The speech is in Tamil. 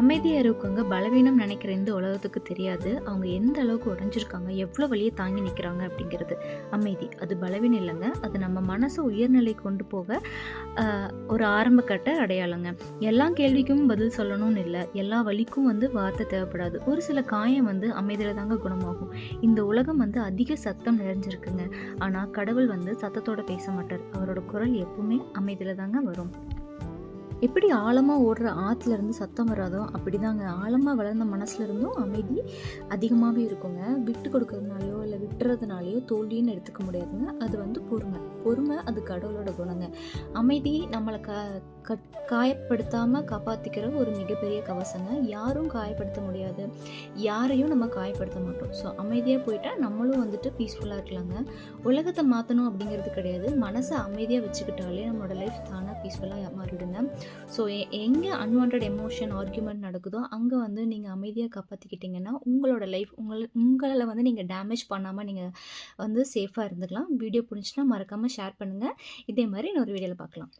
அமைதியாக இருக்கவங்க பலவீனம் நினைக்கிற இந்த உலகத்துக்கு தெரியாது. அவங்க எந்த அளவுக்கு உடஞ்சிருக்காங்க எவ்வளோ வழியை தாங்கி நிற்கிறாங்க அப்படிங்கிறது. அமைதி. அது பலவீனம் இல்லைங்க. அது நம்ம மனசை உயர்நிலை கொண்டு போக ஒரு ஆரம்ப கட்ட அடையாளங்க. எல்லா கேள்விக்கும் பதில் சொல்லணும்னு இல்லை. எல்லா வழிக்கும் வந்து வார்த்தை தேவைப்படாது. ஒரு சில காயம் வந்து அமைதியில் தாங்க குணமாகும். இந்த உலகம் வந்து அதிக சத்தம் நிறைஞ்சிருக்குங்க. ஆனால் கடவுள் வந்து சத்தத்தோடு பேச மாட்டார். அவரோட குரல் எப்பவுமே அமைதியில் தாங்க வரும். எப்படி ஆழமாக ஓடுற ஆற்றுல இருந்து சத்தம் வராதோ அப்படிதாங்க. ஆழமாக வளர்ந்த மனசுலேருந்தும் அமைதி அதிகமாகவே இருக்குங்க. விட்டு கொடுக்கறதுனாலையோ இல்லை விட்டுறதுனாலையோ தோல்வின்னு எடுத்துக்க முடியாதுங்க. அது வந்து பொறுமை. பொறுமை அது கடவுளோட குணங்க. அமைதி நம்மளை க கட் காயப்படுத்தாமல் காப்பாற்றிக்கிற ஒரு மிகப்பெரிய கவசங்க. யாரும் காயப்படுத்த முடியாது. யாரையும் நம்ம காயப்படுத்த மாட்டோம். ஸோ அமைதியாக போயிட்டால் நம்மளும் வந்துட்டு பீஸ்ஃபுல்லாக இருக்கலாங்க. உலகத்தை மாற்றணும் அப்படிங்கிறது கிடையாது. மனசை அமைதியாக வச்சுக்கிட்டாலே நம்மளோட லைஃப் பீஸ்ஃபுல்லாக மாறிடுங்க ஸோ எங்கே அன்வான்ட் எமோஷன் ஆர்குமெண்ட் நடக்குதோ அங்கே வந்து நீங்கள் அமைதியாக காப்பாற்றிக்கிட்டிங்கன்னா உங்களோட லைஃப் உங்களை உங்களால் வந்து நீங்கள் டேமேஜ் பண்ணாமல் நீங்கள் வந்து சேஃபாக இருந்துக்கலாம். வீடியோ பிடிச்சினா மறக்காமல் ஷேர் பண்ணுங்கள் இதே மாதிரி இன்னொரு வீடியோவில் பார்க்கலாம்